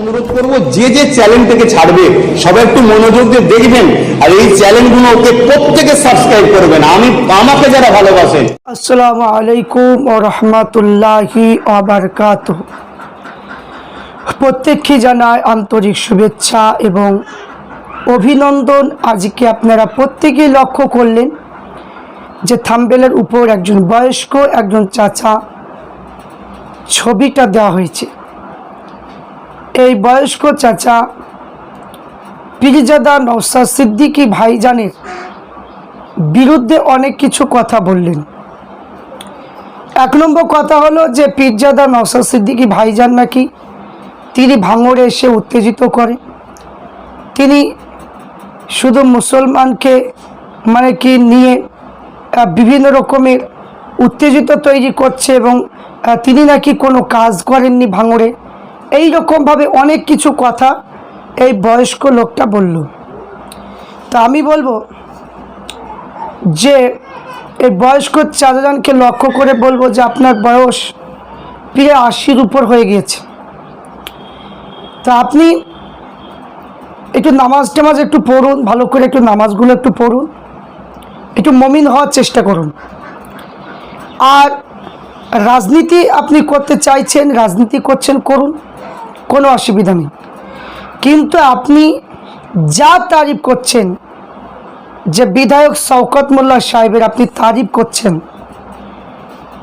অনুরোধ করব, যে যে চ্যানেলটাকে ছাড়বে, সবাই একটু মনোযোগ দিয়ে দেখবেন, আর এই চ্যানেলগুলোকে প্রত্যেকে সাবস্ক্রাইব করবেন। আমি, আমাকে যারা ভালোবাসেন আসসালামু আলাইকুম ও রহমতুল্লাহি আবরকাত প্রত্যেককে জানায় আন্তরিক শুভেচ্ছা এবং অভিনন্দন। আজকে আপনারা প্রত্যেকেই লক্ষ্য করলেন যে থাম্বেলের উপর একজন বয়স্ক, একজন চাচা ছবিটা দেওয়া হয়েছে। এই বয়স্ক চাচা পিরিজাদা নৌসাদ সিদ্দিকী ভাইজানের বিরুদ্ধে অনেক কিছু কথা বললেন। এক নম্বর কথা হলো যে পীরজাদা নওসাদ সিদ্দিকী ভাইজান নাকি তিনি ভাঙড়ে এসে উত্তেজিত করে। তিনি শুধু মুসলমানকে মানে কি নিয়ে বিভিন্ন রকমের উত্তেজিত তৈরি করছে এবং তিনি নাকি কোনো কাজ করেননি ভাঙড়ে। এই রকমভাবে অনেক কিছু কথা এই বয়স্ক লোকটা বলল। তা আমি বলব যে এই বয়স্ক চারজনকে লক্ষ্য করে বলব যে আপনার বয়স প্রায় আশির উপর হয়ে গিয়েছে। তা আপনি একটু নামাজ টামাজ একটু পড়ুন, ভালো করে একটু নামাজগুলো একটু পড়ুন, একটু মমিন হওয়ার চেষ্টা করুন। আর রাজনীতি আপনি করতে চাইছেন, রাজনীতি করছেন, করুন। কোনো অসুবিধা নেই। কিন্তু আপনি যা তারিফ করছেন, যে বিধায়ক শওকত মোল্লা সাহেবের আপনি তারিফ করছেন,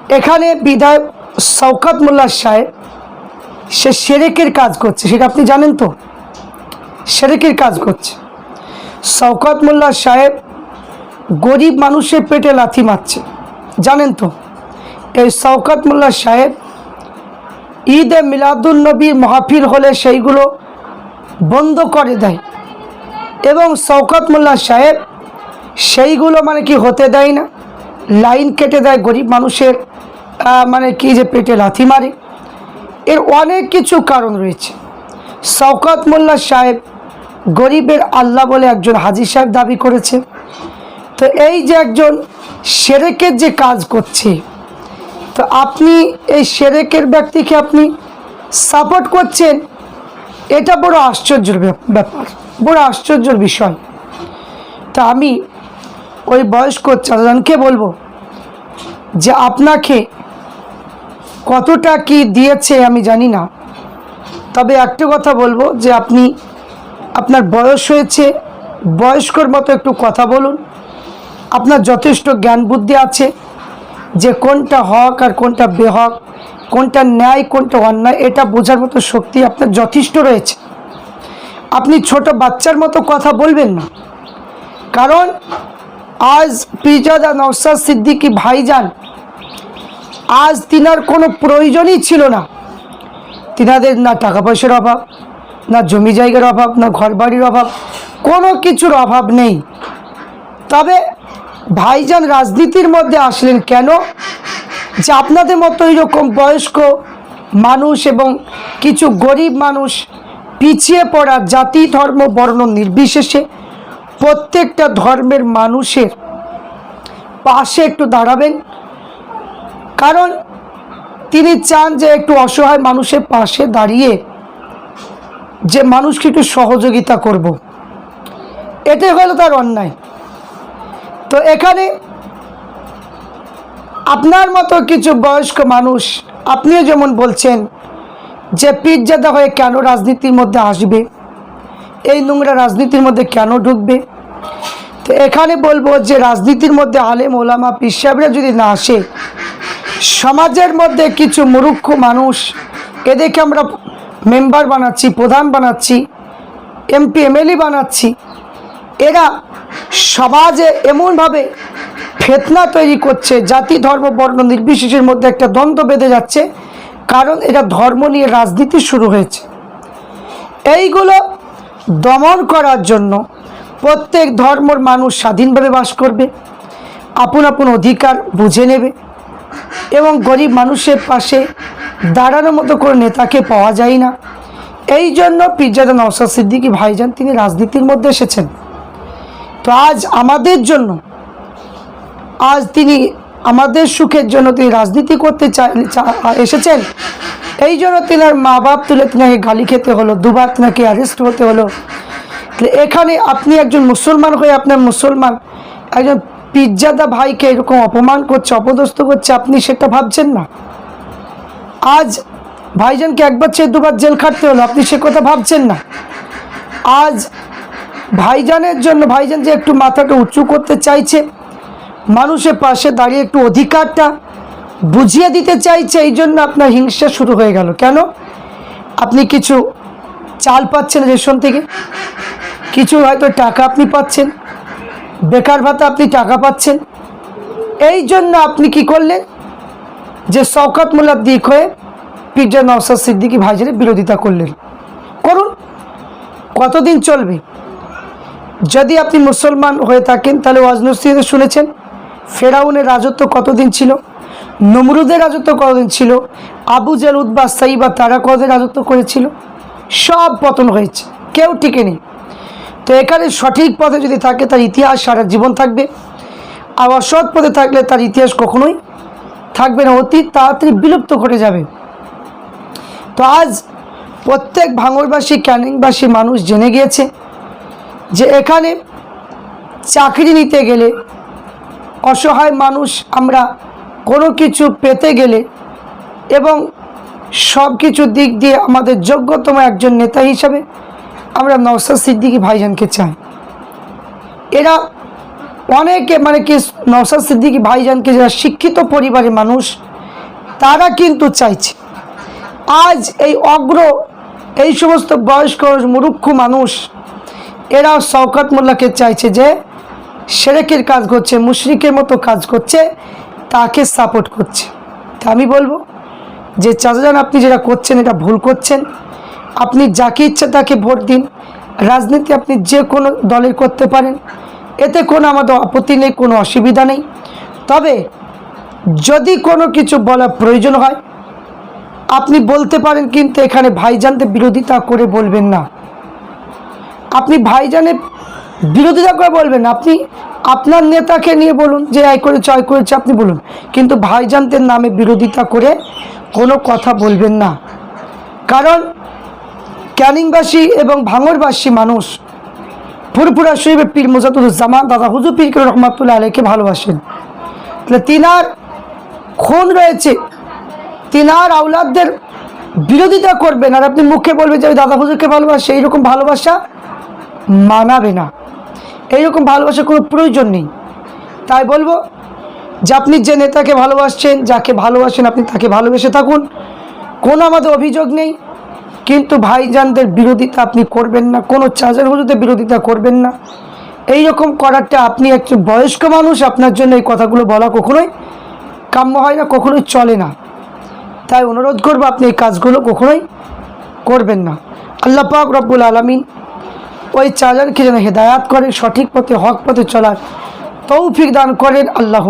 এখানে বিধায়ক শওকত মোল্লা সাহেব, সে সেরেকের কাজ করছে। সেটা আপনি জানেন তো? সেরেকের কাজ করছে। শওকত মোল্লা সাহেব গরিব মানুষের পেটে লাথি মারছে। জানেন তো? এই শওকত মোল্লা সাহেব ঈদে মিলাদুল নবীর মাহফিল হলে সেইগুলো বন্ধ করে দেয়। এবং শওকত মোল্লা সাহেব সেইগুলো মানে কি হতে দেয় না? লাইন কেটে দেয় গরিব মানুষের মানে কি যে পেটে লাথি মারে। এর অনেক কিছু কারণ রয়েছে। শওকত মোল্লা সাহেব গরিবের আল্লাহ বলে একজন হাজি সাহেব দাবি করেছে তো এই যে একজন সেরেকের যে কাজ করছে তো আপনি এই সেরেকের ব্যক্তিকে আপনি সাপোর্ট করছেন? এটা বড় আশ্চর্যের ব্যাপ- ব্যাপার, বড় আশ্চর্যের বিষয়। তা আমি ওই বয়স্ক চারজনকে বলব যে আপনাকে কতটা কি দিয়েছে আমি জানি না। তবে একটা কথা বলব যে আপনি, আপনার বয়স হয়েছে, বয়স্কর মতো একটু কথা বলুন। আপনার যথেষ্ট জ্ঞান বুদ্ধি আছে। যে কোনটা হক আর কোনটা বেহক, কোনটা ন্যায়, কোনটা অন্যায়, এটা বোঝার মতো শক্তি আপনার যথেষ্ট রয়েছে। আপনি ছোট বাচ্চার মতো কথা বলবেন না। কারণ আজ পিজাদা নওসাদ সিদ্দিকী ভাইজান আজ তিনার কোনো প্রয়োজনই ছিল না। তিনাদের না টাকা পয়সার অভাব, না জমি জায়গার অভাব, না ঘর বাড়ির অভাব, কোনো কিছুর অভাব নেই। তবে ভাইজান রাজনীতির মধ্যে আসলেন কেন? যে আপনাদের মতো এইরকম বয়স্ক মানুষ এবং কিছু গরিব মানুষ পিছিয়ে পড়া জাতি, ধর্ম, বর্ণ নির্বিশেষে প্রত্যেকটা ধর্মের মানুষের পাশে একটু দাঁড়াবেন। কারণ তিনি চান যে একটু অসহায় মানুষের পাশে দাঁড়িয়ে যে মানুষকে একটু সহযোগিতা করব। এটাই হলো তার অন্যায়। তো এখানে আপনার মতো কিছু বয়স্ক মানুষ, আপনিও যেমন বলছেন যে পিজ্জাদা হয়ে কেন রাজনীতির মধ্যে আসবে? এই নোংরা রাজনীতির মধ্যে কেন ঢুকবে? তো এখানে বলব যে রাজনীতির মধ্যে আলেম, ওলামা পিসাবরা যদি না আসে, সমাজের মধ্যে কিছু মুরুক্ষ মানুষ, এদেরকে আমরা মেম্বার বানাচ্ছি, প্রধান বানাচ্ছি, এমপি, এমএলএ বানাচ্ছি এরা সমাজে এমনভাবে ফেতনা তৈরি করছে, জাতি, ধর্ম, বর্ণ নির্বিশেষের মধ্যে একটা দ্বন্দ্ব বেঁধে যাচ্ছে, কারণ এটা ধর্ম নিয়ে রাজনীতি শুরু হয়েছে। এইগুলো দমন করার জন্য প্রত্যেক ধর্মর মানুষ স্বাধীনভাবে বাস করবে, আপন আপন অধিকার বুঝে নেবে এবং গরিব মানুষের পাশে দাঁড়ানোর মতো কোনো নেতাকে পাওয়া যায় না। এই জন্য পিজ্জাদা নওসাদ সিদ্দিকী ভাইজান তিনি রাজনীতির মধ্যে এসেছেন। আজ আমাদের জন্য। আজ তিনি আমাদের সুখের জন্য তিনি রাজনীতি করতে এসেছেন। এই জন্য তিনার মা বাপ তুলে তিনাকে গালি খেতে হলো, দুবার তিনাকে অ্যারেস্ট হতে হলো। এখানে আপনি একজন মুসলমান হয়ে আপনার মুসলমান, একজন পিজ্জাদা ভাইকে এরকম অপমান করছে, অপদস্থ করছে, আপনি সেটা ভাবছেন না? আজ ভাইজানকে একবার চেয়ে দুবার জেল খাটতে হলো, আপনি সে কথা ভাবছেন না? আজ ভাইজানের জন্য, ভাইজান যে একটু মাথাটা উঁচু করতে চাইছে, মানুষের পাশে দাঁড়িয়ে একটু অধিকারটা বুঝিয়ে দিতে চাইছে, এই জন্য আপনার হিংসা শুরু হয়ে গেল। কেন? আপনি কিছু চাল পাচ্ছেন রেশন থেকে? কিছু হয়তো টাকা আপনি পাচ্ছেন। বেকার ভাতা আপনি টাকা পাচ্ছেন। এই জন্য আপনি কি করলেন? যে শওকত দিক হয়ে পিজ্জা নওসাদ সিদ্দিকি ভাইজানের বিরোধিতা করলেন। করুন, কতদিন চলবে? যদি আপনি মুসলমান হয়ে থাকেন, তাহলে ওয়াজনসিতে শুনেছেন, ফেরাউনের রাজত্ব কতদিন ছিল? নমরুদের রাজত্ব কতদিন ছিল? আবু জাল উদ্বা সাইবা, তারা কতদিন রাজত্ব করেছিল? সব পতন হয়েছে, কেউ টিকে নেই তো এখানে সঠিক পথে যদি থাকে, তার ইতিহাস সারা জীবন থাকবে। আর অসৎ পথে থাকলে তার ইতিহাস কখনোই থাকবে না, অতীত তাড়াতাড়ি বিলুপ্ত ঘটে যাবে। তো আজ প্রত্যেক ভাঙরবাসী, ক্যানিংবাসী মানুষ জেনে গিয়েছে যে এখানে চাকরি নিতে গেলে অসহায় মানুষ আমরা কোনো কিছু পেতে গেলে এবং সব কিছু দিক দিয়ে আমাদের যোগ্যতম একজন নেতা হিসাবে আমরা নওসাদ সিদ্দিকী ভাইজানকে চাই। এরা অনেকে মানে কি নওসাদ সিদ্দিকী ভাইজানকে যারা শিক্ষিত পরিবারের মানুষ, তারা কিন্তু চাইছে। আজ এই অগ্র, এই সমস্ত বয়স্ক, মুরুক্ষ মানুষ এরা শওকত মোল্লাকে চাইছে যে সেরেকের কাজ করছে, মুশরিকের মতো কাজ করছে, তাকে সাপোর্ট করছে। তা আমি বলব যে চাচাজান, আপনি যেটা করছেন, এটা ভুল করছেন। আপনি যাকে ইচ্ছে তাকে ভোট দিন। রাজনীতি আপনি যে কোনো দলের করতে পারেন। এতে কোনো আমাদের আপত্তি নেই, কোনো অসুবিধা নেই। তবে যদি কোনো কিছু বলার প্রয়োজন হয়, আপনি বলতে পারেন, কিন্তু এখানে ভাইজানদের বিরোধিতা করে বলবেন না। আপনি ভাইজানে বিরোধিতা করে বলবেন, আপনি আপনার নেতাকে নিয়ে বলুন যে এই করে চয় করেছে, আপনি বলুন। কিন্তু ভাইজানদের নামে বিরোধিতা করে কোনো কথা বলবেন না। কারণ ক্যানিংবাসী এবং ভাঙরবাসী মানুষ ফুরফুরা শরীফের পীর মুজাদুজ্জামান দাদা হুজুর পীর রহমাতুল্লাহ আলীকে ভালোবাসেন। তাহলে তিনার খুন রয়েছে, তিনার আউলাদদের বিরোধিতা করবেন, আর আপনি মুখে বলবেন যে দাদা হুজুরকে ভালোবাসি, এইরকম ভালোবাসা মানাবে না। এইরকম ভালোবাসার কোনো প্রয়োজন নেই। তাই বলব, যে আপনি যে নেতাকে ভালোবাসছেন, যাকে ভালোবাসেন আপনি তাকে ভালোবেসে থাকুন। কোনো আমাদের অভিযোগ নেই, কিন্তু ভাইজানদের বিরোধিতা আপনি করবেন না, কোনো চার্জার হুজুরদের বিরোধিতা করবেন না। এই রকম করারটা আপনি একজন বয়স্ক মানুষ, আপনার জন্য এই কথাগুলো বলা কখনোই কাম্য হয় না, কখনোই চলে না। তাই অনুরোধ করব, আপনি এই কাজগুলো কখনোই করবেন না। আল্লাহ পাক রব্বুল আলমিন ওই চারজনকে যেন হেদায়াত করে সঠিক পথে হক পথে চলার তৌফিক দান করেন। আল্লাহ